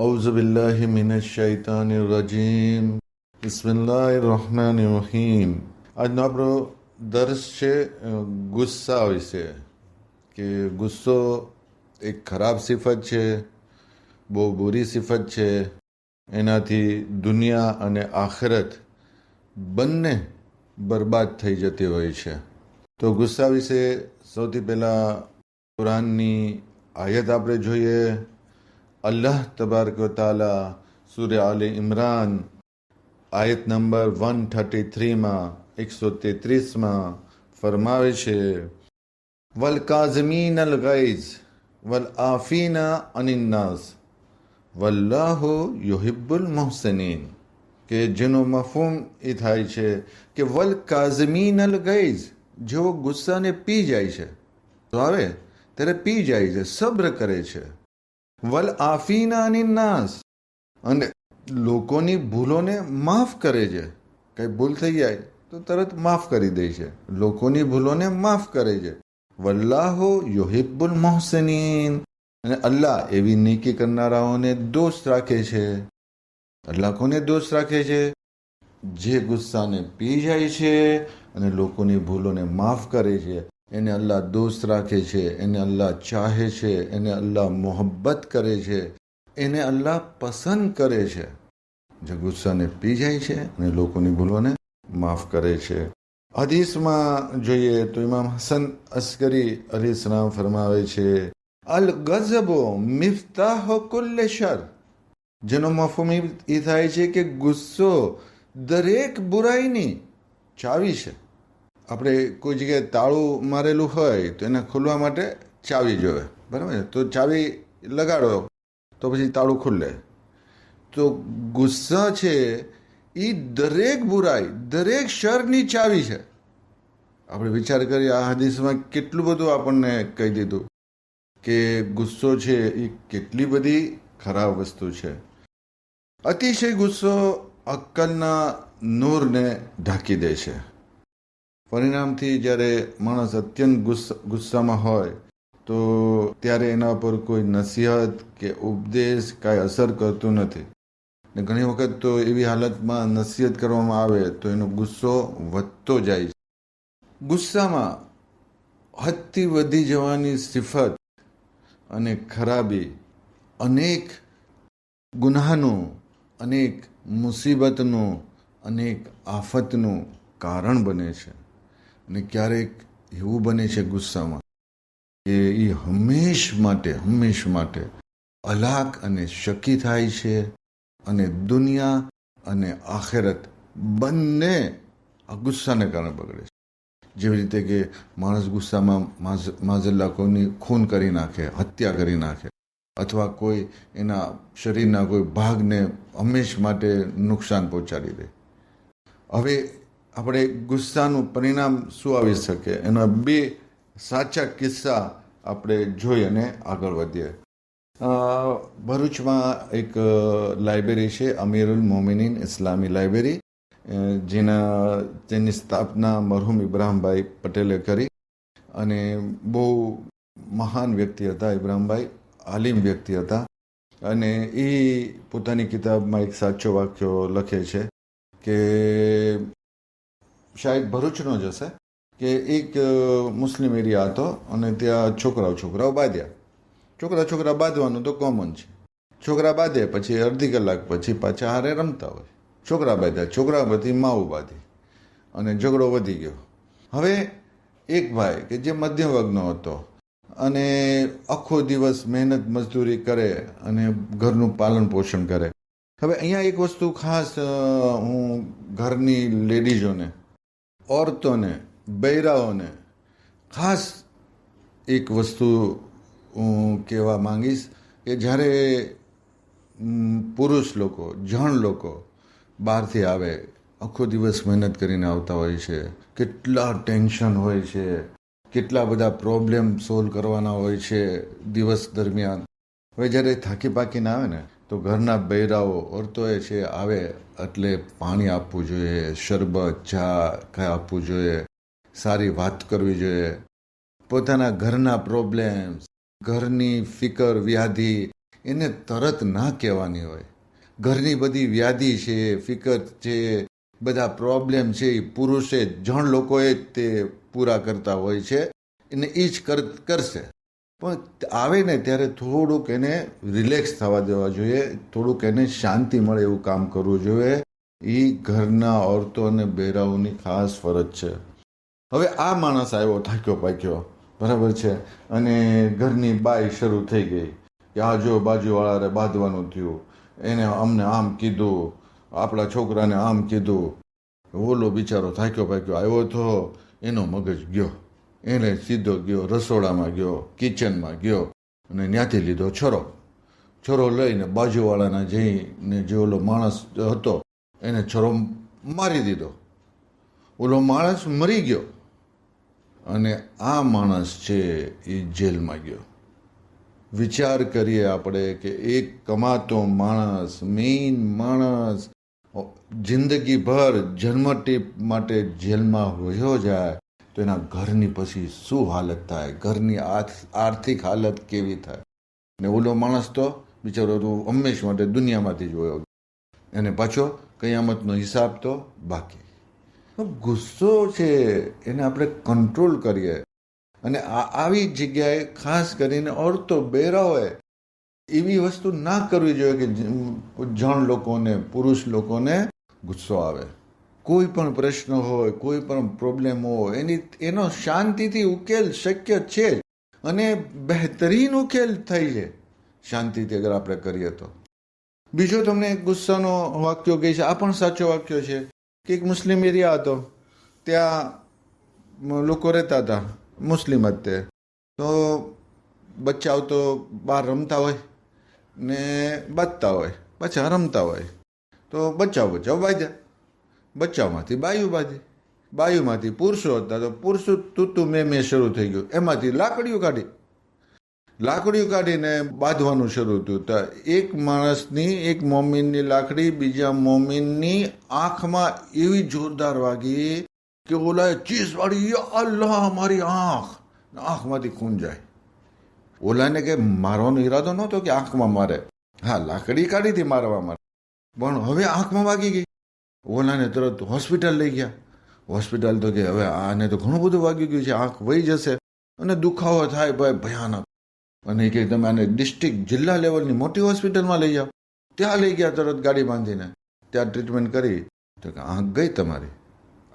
અવઝબિલ્લાહિમિનશૈતાનિરજીમ બિસ્મિલ્લાહિરહમાનિરહીમ આજનો આપણો દરસ છે ગુસ્સા વિશે કે ગુસ્સો એક ખરાબ સિફત છે બહુ બુરી સિફત છે એનાથી દુનિયા અને આખરત બંને બરબાદ થઈ જતી હોય છે તો ગુસ્સા વિશે સૌથી પહેલાં કુરાનની આયત આપણે જોઈએ અલ્લાહ તબારક તાલા સૂર્ય અલી ઇમરાન આયત નંબર વન થર્ટી થ્રીમાં એકસો તેત્રીસમાં ફરમાવે છે વલ કાઝમીન અલ ગૈઝ વલ આફીના અનિન્નાસ વલ્લાહુ યુહિબ્બુલ મોહસનીન કે જેનો મફહૂમ એ થાય છે કે વલ કાઝમીન અલ ગૈઝ જેઓ ગુસ્સાને પી જાય છે. તો આવે, ત્યારે પી જાય છે, સબ્ર કરે છે. વલ આફીના નાસ. અને લોકોની ભૂલોને માફ કરે છે. કંઈ ભૂલ થઈ જાય તો તરત માફ કરી દે છે. લોકોની ભૂલોને માફ કરે છે. વલ્લાહો યુહિબ્બુલ મોહસેનીન. અને અલ્લાહ એવી નીકી કરનારાઓને દોષ રાખે છે. અલ્લાહ કોને દોષ રાખે છે? જે ગુસ્સાને પી જાય છે અને લોકોની ભૂલોને માફ કરે છે. એને અલ્લાહ દોસ્ત રાખે છે, એને અલ્લાહ ચાહે છે, એને અલ્લાહ મોહબ્બત કરે છે, એને અલ્લાહ પસંદ કરે છે. જે ગુસ્સાને પી જાય છે અને લોકોની ભૂલોને માફ કરે છે. હદીસમાં જોઈએ તો ઇમામ હસન અસ્કરી અલી સલામ ફરમાવે છે, અલ ગઝબો મિફતાહ કુલ્લે શર. જેનો મફહૂમ એ થાય છે કે ગુસ્સો દરેક બુરાઈની ચાવી છે. આપણે કોઈ જગ્યાએ તાળું મારેલું હોય તો એને ખોલવા માટે ચાવી જોવે. બરાબર? તો ચાવી લગાડો, તો પછી તાળું ખુલે. તો ગુસ્સા છે એ દરેક બુરાઈ, દરેક શરની ચાવી છે. આપણે વિચાર કરીએ, આ હદીસમાં કેટલું બધું આપણને કહી દીધું કે ગુસ્સો છે એ કેટલી બધી ખરાબ વસ્તુ છે. અતિશય ગુસ્સો અક્કલના નૂરને ઢાંકી દે છે. પરિણામથી જ્યારે માણસ અત્યંત ગુસ્સા, ગુસ્સામાં હોય, તો ત્યારે એના પર કોઈ નસીહત કે ઉપદેશ કાંઈ અસર કરતું નથી. ને ઘણી વખત તો એવી હાલતમાં નસીહત કરવામાં આવે તો એનો ગુસ્સો વધતો જાય છે. ગુસ્સામાં હદથી વધી જવાની સિફત અને ખરાબી અનેક ગુનાનું અનેક મુસીબતનું, અનેક આફતનું કારણ બને છે. અને ક્યારેક એવું બને છે ગુસ્સામાં કે એ હંમેશ માટે હંમેશ માટે અલાક અને શકી થાય છે અને દુનિયા અને આખેરત બંને આ ગુસ્સાને કારણે બગડે છે. જેવી રીતે કે માણસ ગુસ્સામાં માઝલ્લા કોઈની ખૂન કરી નાખે, હત્યા કરી નાખે, અથવા કોઈ એના શરીરના કોઈ ભાગને હંમેશ માટે નુકસાન પહોંચાડી દે. હવે આપણે ગુસ્સાનું પરિણામ શું આવી શકે? એના બે સાચા કિસ્સા આપણે જોઈ અને આગળ વધીએ. ભરૂચમાં એક લાઇબ્રેરી છે, અમીરુલ મોમિનીન ઇસ્લામી લાઇબ્રેરી. જેના તેની સ્થાપના મરહુમ ઇબ્રાહીમભાઈ પટેલે કરી અને બહુ મહાન વ્યક્તિ હતા ઇબ્રાહીમભાઈ, આલિમ વ્યક્તિ હતા. અને એ પોતાની કિતાબમાં એક સાચો વાક્યો લખે છે કે શાયદ ભરૂચનો જ હશે, કે એક મુસ્લિમ એરિયા હતો અને ત્યાં છોકરાઓ છોકરાઓ બાંધ્યા. છોકરા છોકરા બાંધવાનું તો કોમન છે. છોકરા બાંધે પછી અડધી કલાક પછી પાછા હારે રમતા હોય. છોકરા બાંધ્યા, છોકરા બધી માવું બાંધી અને ઝઘડો વધી ગયો. હવે એક ભાઈ કે જે મધ્યમ વર્ગનો હતો અને આખો દિવસ મહેનત મજદૂરી કરે અને ઘરનું પાલન પોષણ કરે. હવે અહીંયા એક વસ્તુ ખાસ હું ઘરની લેડીઝોને ઓરતોને બૈરાઓને ખાસ એક વસ્તુ હું કહેવા માંગીશ કે જ્યારે પુરુષ લોકો જણ લોકો બહારથી આવે આખો દિવસ મહેનત કરીને આવતા હોય છે કેટલા ટેન્શન હોય છે કેટલા બધા પ્રોબ્લેમ સોલ્વ કરવાના હોય છે દિવસ દરમિયાન હવે જ્યારે થાકી પાકીને આવે ને તો ઘરના બૈરાઓ ઓરતોએ છે, આવે એટલે પાણી આપવું જોઈએ, શરબત, ચા કાંઈ આપવું જોઈએ, સારી વાત કરવી જોઈએ. પોતાના ઘરના પ્રોબ્લેમ્સ ઘરની ફિકર, વ્યાધિ, એને તરત ના કહેવાની હોય. ઘરની બધી વ્યાધિ છે, ફિકર છે, બધા પ્રોબ્લેમ છે એ પુરુષે જણ લોકોએ જ તે પૂરા કરતા હોય છે. એને એ જ કર, કરશે. પણ આવે ને ત્યારે થોડુંક એને રિલેક્સ થવા દેવા જોઈએ, થોડુંક એને શાંતિ મળે એવું કામ કરવું જોઈએ. એ ઘરના ઓરતો અને બહેરાઓની ખાસ ફરજ છે. હવે આ માણસ આવ્યો, થાક્યો પાક્યો, બરાબર છે? અને ઘરની બાઈ શરૂ થઈ ગઈ કે આ જો બાજુવાળાને બાંધવાનું થયું. એને અમને આમ કીધું, આપણા છોકરાને આમ કીધું. ઓલો બિચારો થાક્યો પાક્યો, આવ્યો તો એનો મગજ ગયો. એને સીધો ગયો, રસોડામાં ગયો કિચનમાં ગયો અને ત્યાંથી લીધો છરો. છરો લઈને બાજુવાળાના જઈને જે ઓલો માણસ હતો, એને છરો મારી દીધો. ઓલો માણસ મરી ગયો અને આ માણસ છે એ જેલમાં ગયો. વિચાર કરીએ આપણે કે એક કમાતો માણસ મેઇન માણસ, જિંદગીભર જન્મટીપ માટે જેલમાં વયો જાય તો એના ઘરની પછી શું હાલત થાય? ઘરની આર્થ- આર્થિક હાલત કેવી થાય? ને ઓલો માણસ તો બિચારો તો હંમેશ માટે દુનિયામાંથી જ વયો અને પાછો કયામતનો હિસાબ તો બાકી. ગુસ્સો છે, એને આપણે કંટ્રોલ કરીએ. અને આવી જગ્યાએ ખાસ કરીને ઓરતો બહેરાઓએ એવી વસ્તુ ના કરવી જોઈએ કે જણ લોકોને, પુરુષ લોકોને ગુસ્સો આવે. કોઈ પણ પ્રશ્ન હોય, કોઈ પણ પ્રોબ્લેમ હોય, એની, એનો શાંતિથી ઉકેલ શક્ય છે અને બહેતરીન ઉકેલ થઈ છે. શાંતિથી અગર આપણે કરીએ તો. બીજો તમને ગુસ્સાનો વાક્યો કહે છે, આ પણ સાચો વાક્યો છે, કે એક મુસ્લિમ એરિયા હતો, ત્યાં લોકો રહેતા હતા, મુસ્લિમ જ તે. બચ્ચાઓ તો બહાર રમતા હોય ને બાજતા હોય, પાછા રમતા હોય. તો બચ્ચાઓ બચ્ચાઓ બાંધ્યા બચ્ચાઓમાંથી બાયુમાંથી બાયુમાંથી પુરુષો હતા તો પુરુષો તૂતું, મેં મેં શરૂ થઈ ગયું. એમાંથી લાકડીઓ કાઢી. લાકડીઓ કાઢીને બાંધવાનું શરૂ થયું. તો એક માણસની, એક મોમીનની લાકડી, બીજા મોમીનની આંખમાં એવી જોરદાર વાગી કે ઓલાએ ચીસ વાળી અલ્લાહ, મારી આંખ. આંખમાંથી ખૂન જાય. ઓલાને કે, મારવાનો ઈરાદો નહોતો કે આંખમાં મારે? હા, લાકડી કાઢી હતી મારવા માટે પણ હવે આંખમાં વાગી ગઈ. ઓલાને તરત હોસ્પિટલ લઈ ગયા. હોસ્પિટલ તો કે હવે આને તો ઘણું બધું વાગી ગયું છે, આંખ વહી જશે અને દુખાવો થાય ભાઈ ભયાનક. અને એ કે તમે આને ડિસ્ટ્રિક્ટ જિલ્લા લેવલની મોટી હોસ્પિટલમાં લઈ જાઓ. ત્યાં લઈ ગયા તરત ગાડી બાંધીને. ત્યાં ટ્રીટમેન્ટ કરી. તો કે આંખ ગઈ તમારી.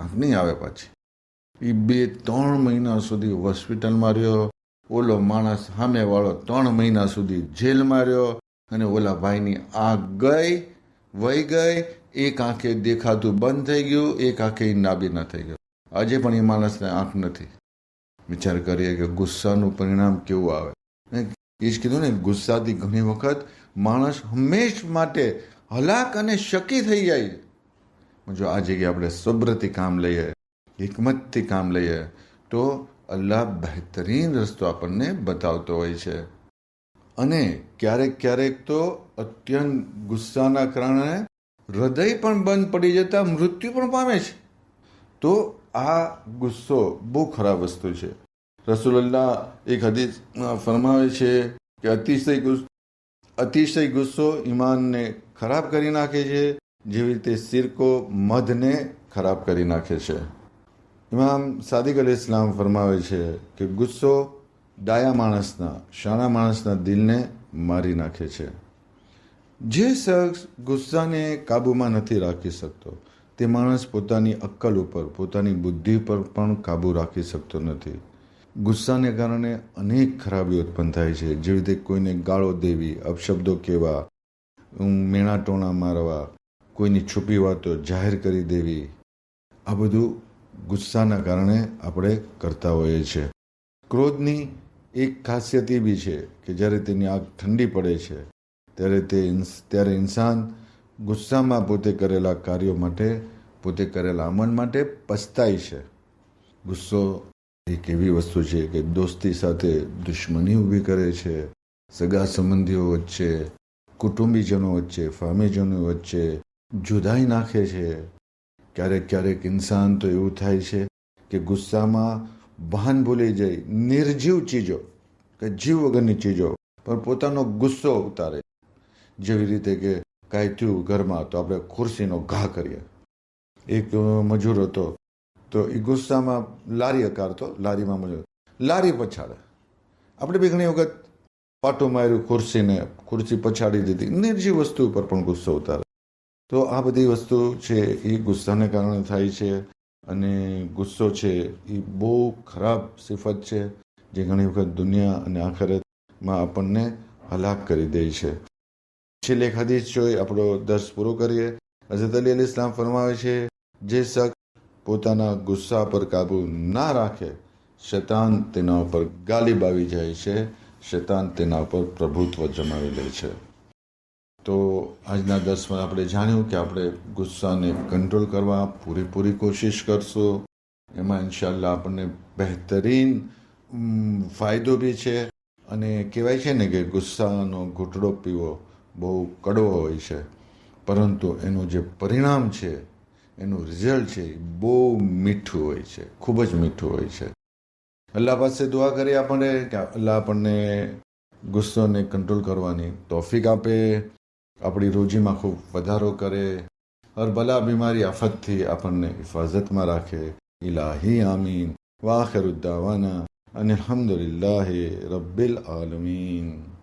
આંખ નહીં આવે પાછી. એ બે ત્રણ મહિના સુધી હોસ્પિટલમાં રહ્યો. ઓલો માણસ સામેવાળો ત્રણ મહિના સુધી જેલમાં રહ્યો અને ઓલા ભાઈની આંખ ગઈ. વહી ગઈ, એક આંખે દેખાતું બંધ થઈ ગયું, એક આંખે નાબીના થઈ ગયું. આજે પણ એ માણસને આંખ નથી. વિચાર કરીએ કે ગુસ્સાનું પરિણામ કેવું આવે. એ જ કીધું ને, ગુસ્સાથી ઘણી વખત માણસ હંમેશ માટે હલાક અને શકી થઈ જાય. જો આ જગ્યાએ આપણે સબ્રથી કામ લઈએ, હિકમતથી કામ લઈએ, તો અલ્લાહ બહેતરીન રસ્તો આપણને બતાવતો હોય છે. અને ક્યારેક ક્યારેક તો અત્યંત ગુસ્સાના કારણે હૃદય પણ બંધ પડી જતા મૃત્યુ પણ પામે છે. તો આ ગુસ્સો બહુ ખરાબ વસ્તુ છે. રસુલ્લાહ એક હદીસ ફરમાવે છે કે અતિશય ગુસ્સો અતિશય ગુસ્સો ઈમાનને ખરાબ કરી નાખે છે, જેવી રીતે સિરકો મધને ખરાબ કરી નાખે છે. ઇમામ સાદિક અલી ઇસ્લામ ફરમાવે છે કે ગુસ્સો ડાયા માણસના શાણા માણસના દિલને મારી નાખે છે. જે શખ્સ ગુસ્સાને કાબૂમાં નથી રાખી શકતો, તે માણસ પોતાની અક્કલ ઉપર, પોતાની બુદ્ધિ પર પણ કાબૂ રાખી શકતો નથી. ગુસ્સાને કારણે અનેક ખરાબી ઉત્પન્ન થાય છે. જેવી રીતે કોઈને ગાળો દેવી, અપશબ્દો કહેવા મેણા ટોણા મારવા, કોઈની છુપી વાતો જાહેર કરી દેવી, આ બધું ગુસ્સાના કારણે આપણે કરતા હોઈએ છીએ. ક્રોધની એક ખાસિયત એ બી છે કે જ્યારે તેની આગ ઠંડી પડે છે, ત્યારે તે ત્યારે ઇન્સાન ગુસ્સામાં પોતે કરેલા કાર્યો માટે, પોતે કરેલા અમલ માટે પસ્તાય છે. ગુસ્સો એક એવી વસ્તુ છે કે દોસ્તી સાથે દુશ્મની ઊભી કરે છે, સગા સંબંધીઓ વચ્ચે, કુટુંબીજનો વચ્ચે ફામીજનો વચ્ચે જુદાઈ નાખે છે. ક્યારેક ક્યારેક ઇન્સાન તો એવું થાય છે કે ગુસ્સામાં ભાન ભૂલી જાય નિર્જીવ ચીજો, કે જીવ વગરની ચીજો, પણ પોતાનો ગુસ્સો ઉતારે. જેવી રીતે કે કાંઈ થયું ઘરમાં, તો આપણે ખુરશીનો ઘા કરીએ. એક મજૂર હતો, તો એ ગુસ્સામાં લારી અકારતો લારીમાં મજૂર, લારી પછાડે. આપણે બી ઘણી વખત પાટું માર્યું, ખુરશીને, ખુરશી પછાડી દીધી, નિર્જીવ વસ્તુ ઉપર પણ ગુસ્સો ઉતારે. તો આ બધી વસ્તુ છે એ ગુસ્સાને કારણે થાય છે. અને ગુસ્સો છે એ બહુ ખરાબ સિફત છે જે ઘણી વખત દુનિયા અને આખરતમાં આપણને હલાક કરી દે છે. છેલ્લે એક હદીસ જોઈ આપણો દર્શ પૂરો કરીએ. હઝરત અલી અલી ઇસ્લામ ફરમાવે છે, જે શખ્સ પોતાના ગુસ્સા પર કાબુ ના રાખે, શૈતાન તેના ઉપર ગાલિબ આવી જાય છે, શૈતાન તેના ઉપર પ્રભુત્વ જમાવી લે છે. તો આજના દસમાં આપણે જાણ્યું કે આપણે ગુસ્સાને કંટ્રોલ કરવા પૂરેપૂરી કોશિશ કરશું. એમાં ઇન્શાલ્લાહ આપણને બહેતરીન ફાયદો બી છે. અને કહેવાય છે ને કે ગુસ્સાનો ઘૂંટડો પીવો બહુ કડવો હોય છે. પરંતુ એનું જે પરિણામ છે, એનું રિઝલ્ટ છે, એ બહુ મીઠું હોય છે. ખૂબ જ મીઠું હોય છે. અલ્લાહ પાસે દુઆ કરીએ આપણે કે અલ્લાહ આપણને ગુસ્સોને કંટ્રોલ કરવાની તોફિક આપે. આપણી રોજીમાં ખૂબ વધારો કરે, હર ભલા બીમારી આફતથી આપણને હિફાજતમાં રાખે. ઇલાહી આમીન. વાખરુદ્દાવાના અને અલહમદુલિલ્લાહ રબ્બિલ આલમીન.